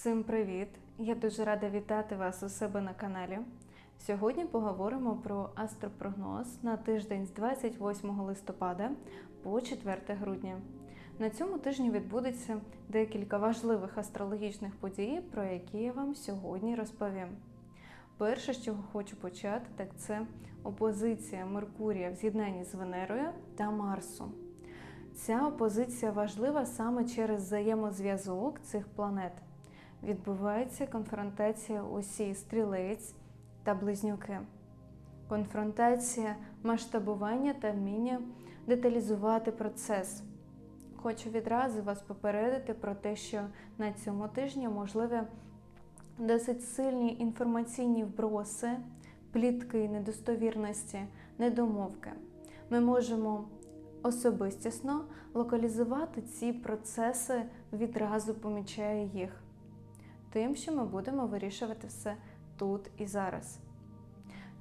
Всім привіт! Я дуже рада вітати вас у себе на каналі. Сьогодні поговоримо про астропрогноз на тиждень з 28 листопада по 4 грудня. На цьому тижні відбудеться декілька важливих астрологічних подій, про які я вам сьогодні розповім. Перше, з чого хочу почати, так це опозиція Меркурія в з'єднанні з Венерою та Марсом. Ця опозиція важлива саме через взаємозв'язок цих планет. Відбувається конфронтація осі стрілець та близнюки. Конфронтація масштабування та вміння деталізувати процес. Хочу відразу вас попередити про те, що на цьому тижні можливі досить сильні інформаційні вброси, плітки, недостовірності, недомовки. Ми можемо особистісно локалізувати ці процеси, відразу помічає їх. Тим, що ми будемо вирішувати все тут і зараз.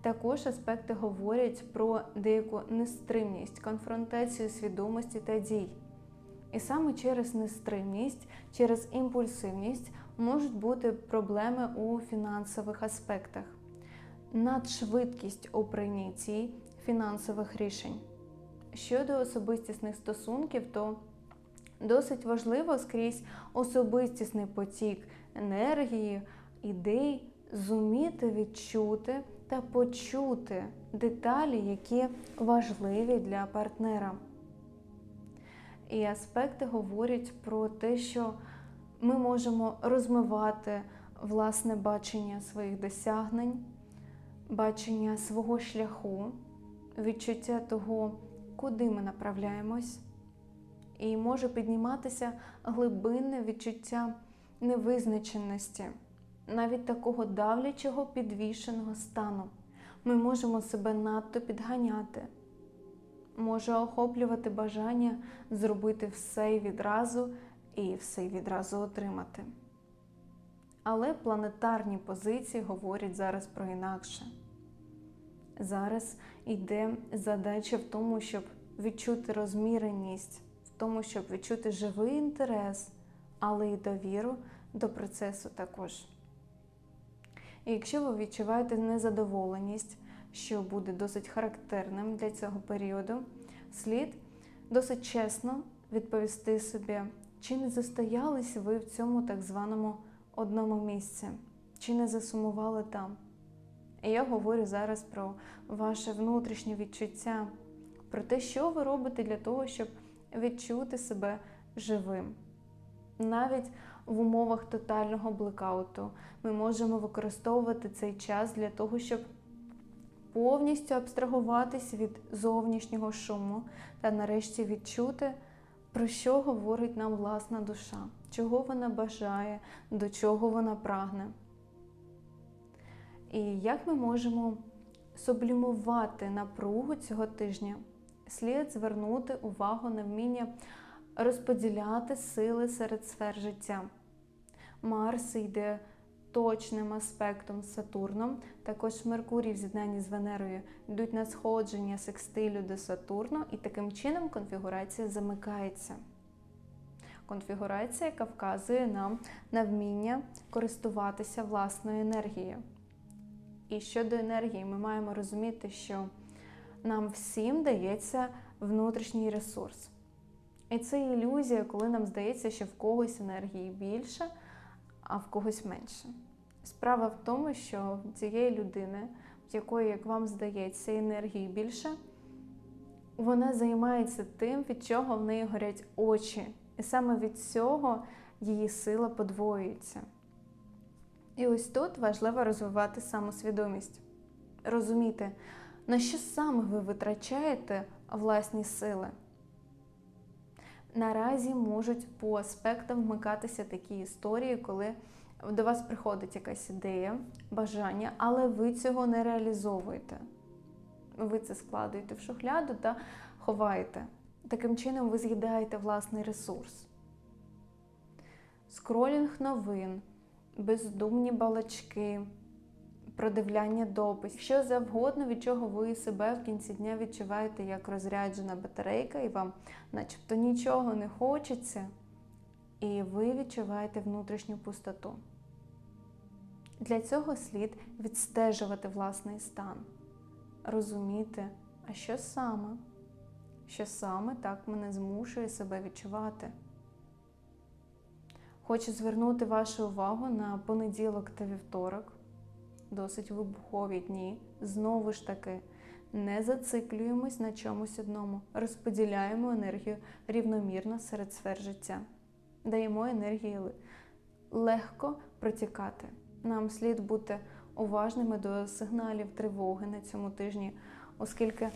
Також аспекти говорять про деяку нестримність, конфронтацію свідомості та дій. І саме через нестримність, через імпульсивність можуть бути проблеми у фінансових аспектах, надшвидкість у прийнятті фінансових рішень. Щодо особистісних стосунків, то досить важливо скрізь особистісний потік енергії, ідей, зуміти відчути та почути деталі, які важливі для партнера. І аспекти говорять про те, що ми можемо розмивати власне бачення своїх досягнень, бачення свого шляху, відчуття того, куди ми направляємось, і може підніматися глибинне відчуття невизначеності, навіть такого давлячого підвішеного стану. Ми можемо себе надто підганяти, може охоплювати бажання зробити все і відразу і все й відразу отримати. Але планетарні позиції говорять зараз про інакше. Зараз йде задача в тому, щоб відчути розміреність, в тому, щоб відчути живий інтерес, але й довіру до процесу також. І якщо ви відчуваєте незадоволеність, що буде досить характерним для цього періоду, слід досить чесно відповісти собі, чи не застоялись ви в цьому так званому одному місці, чи не засумували там. І я говорю зараз про ваше внутрішнє відчуття, про те, що ви робите для того, щоб відчути себе живим. Навіть в умовах тотального блекауту ми можемо використовувати цей час для того, щоб повністю абстрагуватись від зовнішнього шуму та нарешті відчути, про що говорить нам власна душа, чого вона бажає, до чого вона прагне. І як ми можемо сублімувати напругу цього тижня, слід звернути увагу на вміння розподіляти сили серед сфер життя. Марс йде точним аспектом з Сатурном, також Меркурій в з'єднанні з Венерою йдуть на сходження секстилю до Сатурну, і таким чином конфігурація замикається. Конфігурація, яка вказує нам на вміння користуватися власною енергією. І щодо енергії, ми маємо розуміти, що нам всім дається внутрішній ресурс. І це ілюзія, коли нам здається, що в когось енергії більше, а в когось менше. Справа в тому, що в цієї людини, в якої, як вам здається, енергії більше, вона займається тим, від чого в неї горять очі. І саме від цього її сила подвоюється. І ось тут важливо розвивати самосвідомість, розуміти, на що саме ви витрачаєте власні сили. Наразі можуть по аспектам вмикатися такі історії, коли до вас приходить якась ідея, бажання, але ви цього не реалізовуєте. Ви це складуєте в шухляду та ховаєте. Таким чином, ви з'їдаєте власний ресурс. Скролінг новин, бездумні балачки, продивляння дописів, що завгодно, від чого ви себе в кінці дня відчуваєте як розряджена батарейка, і вам начебто нічого не хочеться. і ви відчуваєте внутрішню пустоту. Для цього слід відстежувати власний стан, розуміти, а що саме, що саме так мене змушує себе відчувати. Хочу звернути вашу увагу на понеділок та вівторок, досить вибухові дні. Знову ж таки, не зациклюємось на чомусь одному, розподіляємо енергію рівномірно серед сфер життя, даємо енергії легко протікати. Нам слід бути уважними до сигналів тривоги на цьому тижні, оскільки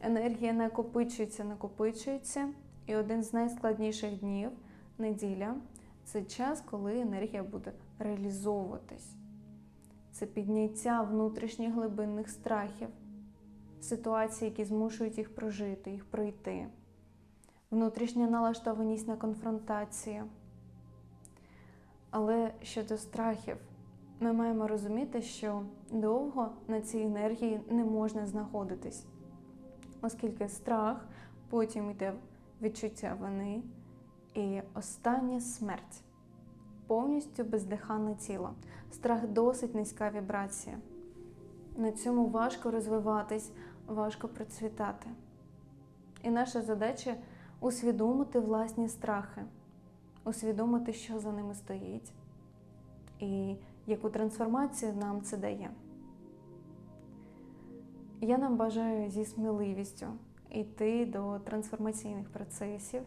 енергія накопичується, накопичується, і один з найскладніших днів неділя це час, коли енергія буде реалізовуватись. Це підняття внутрішніх глибинних страхів, ситуації, які змушують їх прожити, їх пройти, внутрішня налаштованість на конфронтацію. Але щодо страхів, ми маємо розуміти, що довго на цій енергії не можна знаходитись, оскільки страх потім йде відчуття вини і остання смерть повністю бездиханне тіло. Страх досить низька вібрація. На цьому важко розвиватись, важко процвітати. І наша задача усвідомити власні страхи, усвідомити, що за ними стоїть, і яку трансформацію нам це дає. Я нам бажаю зі сміливістю йти до трансформаційних процесів,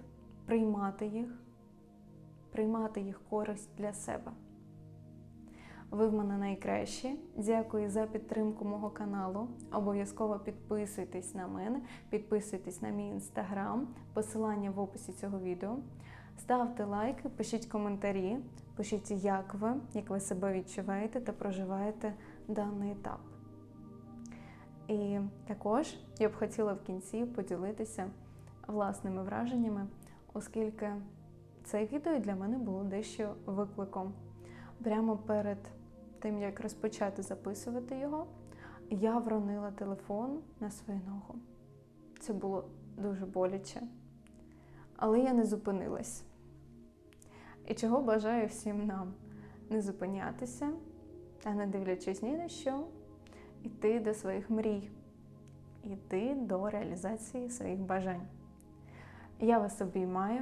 приймати їх, приймати їх користь для себе. Ви в мене найкращі. Дякую за підтримку мого каналу. Обов'язково підписуйтесь на мене, підписуйтесь на мій інстаграм, посилання в описі цього відео. Ставте лайки, пишіть коментарі, пишіть, як ви, як ви себе відчуваєте та проживаєте даний етап. І також я б хотіла в кінці поділитися власними враженнями, оскільки це відео для мене було дещо викликом. Прямо перед тим, як розпочати записувати його, я вронила телефон на свою ногу. Це було дуже боляче. Але я не зупинилась. І чого бажаю всім нам не зупинятися, та не дивлячись ні на що, йти до своїх мрій, йти до реалізації своїх бажань. Я вас обіймаю